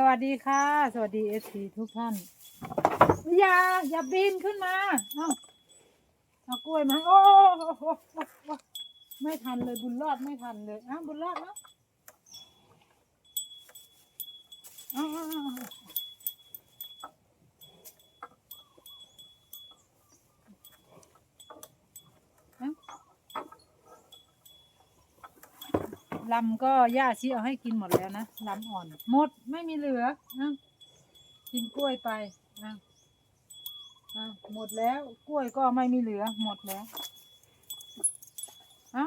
สวัสดีค่ะ สวัสดีเอฟซีทุกท่าน อย่า อย่าบินขึ้นมาเอาเอากล้วยมาโอ้โอ้โอ้โอ้ไม่ทันเลยบุญรอดไม่ทันเลยอ้าบุญรอดเนาะเอาเอาเอาเอาเอา ลำก็ย่าชีเอาให้กินหมดแล้วนะลำอ่อน หมดไม่มีเหลือนะกินกล้วยไปนะอะหมดแล้วกล้วยก็ไม่มีเหลือ หมดแล้ว เอา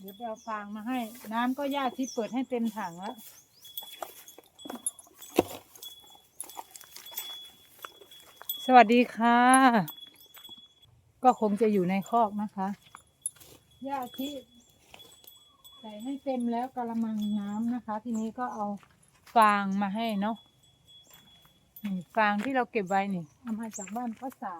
เดี๋ยวไปเอาฟางมาให้ น้ำก็ย่าที่เปิดให้เต็มถังแล้วสวัสดีค่ะ ก็คงจะอยู่ในคอกนะคะย่าที่ใส่ให้เต็มแล้วกระมังน้ำนะคะ ทีนี้ก็เอาฟางมาให้เนาะนี่ฟางที่เราเก็บไว้นี่เอามาจากบ้านภาษา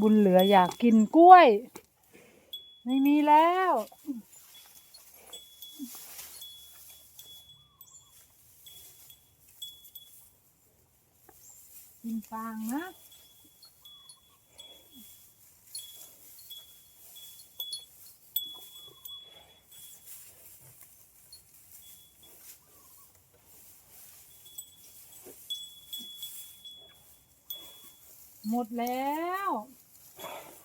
บุญเหลืออยากกินกล้วย ไม่มีแล้ว กินฟางนะหมดแล้ว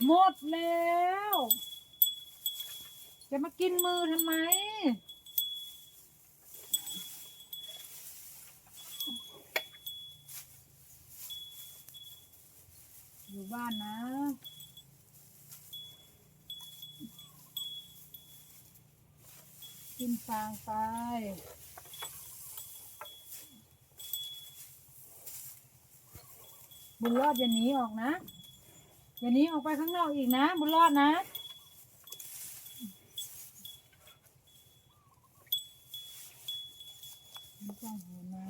หมดแล้ว จะมากินมือทำไม อยู่บ้านนะกินฟางไปบุญรอดอย่าหนีออกนะ อย่านี้ออกไปข้างนอกอีกนะ บุญรอดนะไม่ต้องหัวไม้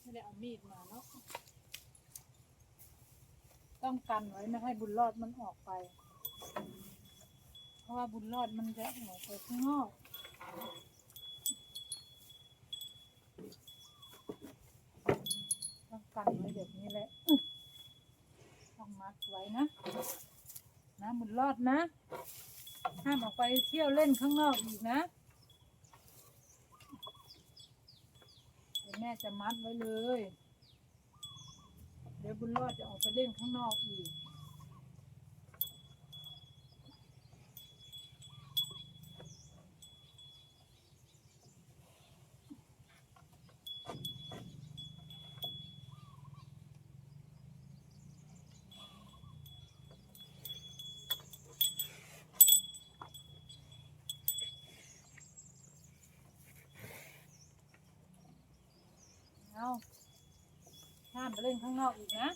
ไม่ได้เอามีดมาเนาะ ต้องกันไว้ไม่ให้บุญรอดมันออกไป เพราะว่าบุญรอดมันจะออกไปข้างนอก กันไว้แบบนี้แหละต้องมัดไว้นะ นะบุญรอดนะ ห้ามออกไปเที่ยวเล่นข้างนอกอีกนะเดี๋ยวแม่จะมัดไว้เลย เดี๋ยวบุญรอดจะออกไปเล่นข้างนอกอีก ไปเล่นข้างนอกอีกนะ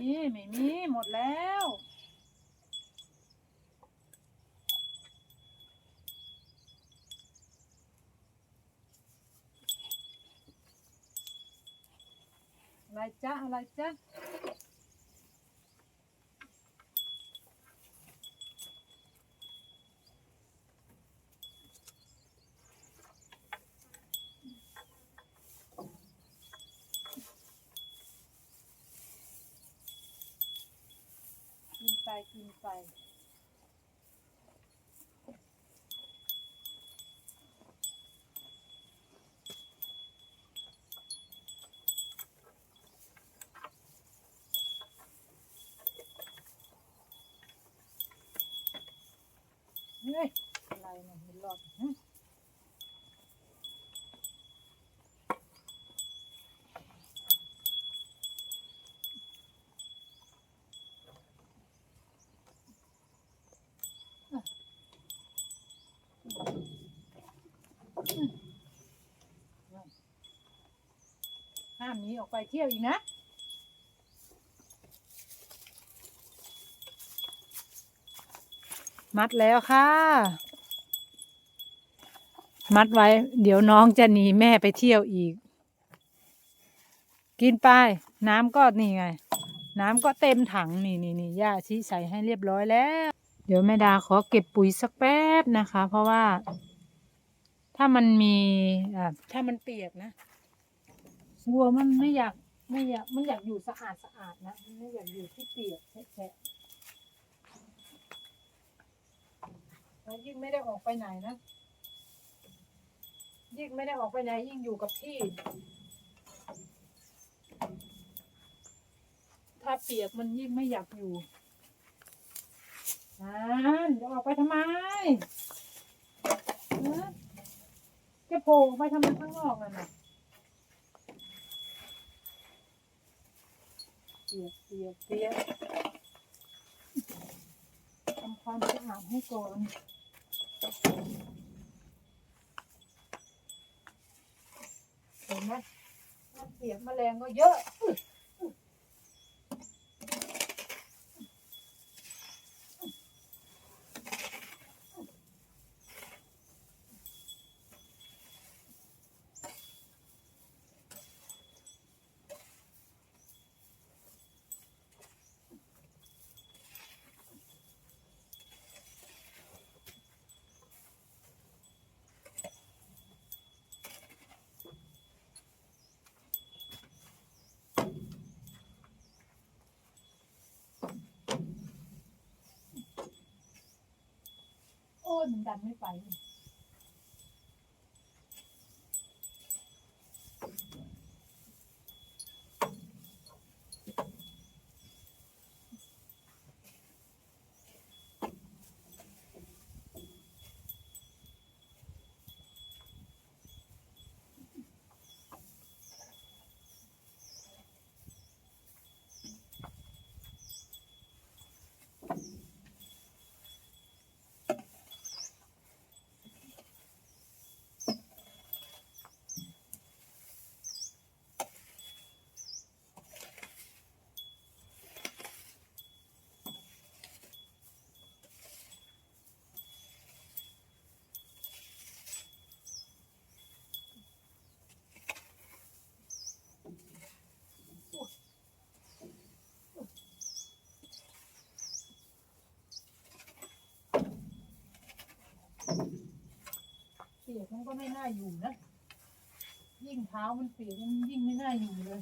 นี่ไม่มีหมดแล้วอะไรจ๊ะอะไรจ๊ะ กินไปกินไป เฮ้ยอะไรเนี่ยมันรอดฮะ ออกไปเที่ยวอีกนะ มัดแล้วค่ะ มัดไว้ เดี๋ยวน้องจะหนีแม่ไปเที่ยวอีก กินไป น้ำก็นี่ไง น้ำก็เต็มถังนี่นี่นี่ย่าชี้ใส่ให้เรียบร้อยแล้ว เดี๋ยวแม่ดาขอเก็บปุ๋ยสักแป๊บนะคะ เพราะว่าถ้ามันมีอ่าถ้ามันเปียกนะ วัวมันไม่อยากไม่อยากมันอยากอยู่สะอาดสะอาดนะมันไม่อยากอยู่ที่เปียกแฉะแล้วยิ่งไม่ได้ออกไปไหนนะ ยิ่งไม่ได้ออกไปไหน ยิ่งอยู่กับที่ ถ้าเปียกมันยิ่งไม่อยากอยู่นั่นจะออกไปทำไมฮะจะโผล่ไปทำไมข้างนอกน่ะนะ เปียเปียเปียทำความสะอาดให้ก่อนเห็นไหมมันเปียกแมลงก็เยอะ อุ๊ยโอ้ยมันดันไม่ไป เปียกมันก็ไม่น่าอยู่นะ ยิ่งเท้ามันเปียกมันยิ่งไม่น่าอยู่เลย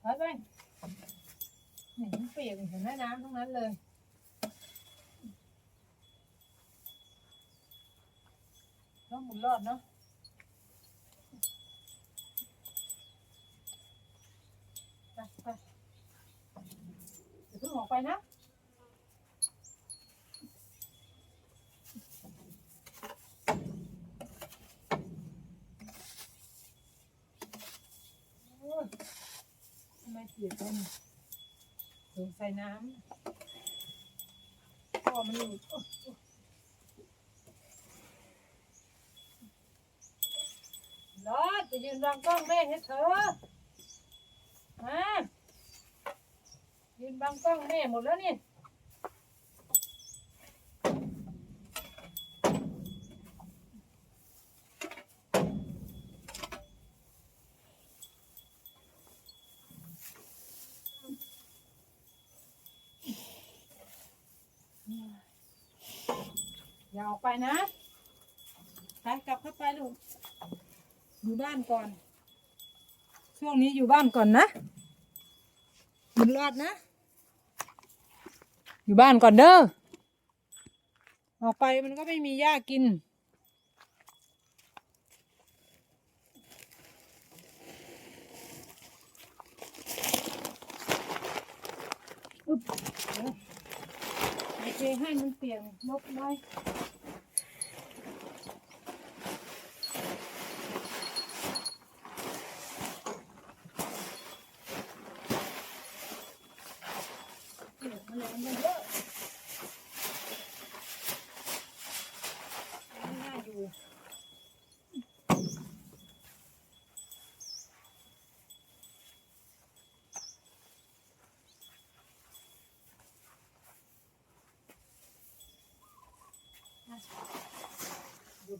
ไปไปเนี่มันเปียกเห็นแม่น้ำทั้งนั้นเลยต้องหมุนรอดเนาะไปไปเดี๋ยวเพิ่งออกไปนะ โอ้ยทำไมเปียกกันสงใส่ น้ำพ่อมันหลุดโอ๊ยโอ๊ยรอดจะยืนวางกล้องแม่ให้เธอมายืนบังกล้องแม่หมดแล้วนี่ อย่าออกไปนะไปกลับเข้าไปลูก อยู่บ้านก่อน ช่วงนี้อยู่บ้านก่อนนะบุญรอดนะ อยู่บ้านก่อนเด้อ ออกไปมันก็ไม่มีหญ้ากินอึ๊บ เดี๋ยวโอเคให้มันเปลี่ยนลบได้ เปียกแมลงมันเยอะไม่น่าอยู่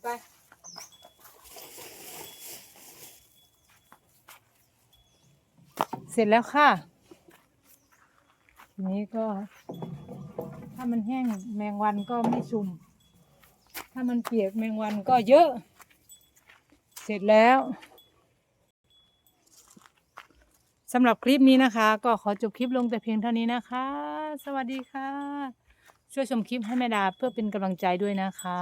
ไปเสร็จแล้วค่ะ ทีนี้ก็ ถ้ามันแห้งแมงวันก็ไม่ชุมถ้ามันเปียกแมงวันก็เยอะ เสร็จแล้วสำหรับคลิปนี้นะคะ ก็ขอจบคลิปลงแต่เพียงเท่านี้นะคะ สวัสดีค่ะ ช่วยชมคลิปให้แม่ดาเพื่อเป็นกำลังใจด้วยนะคะ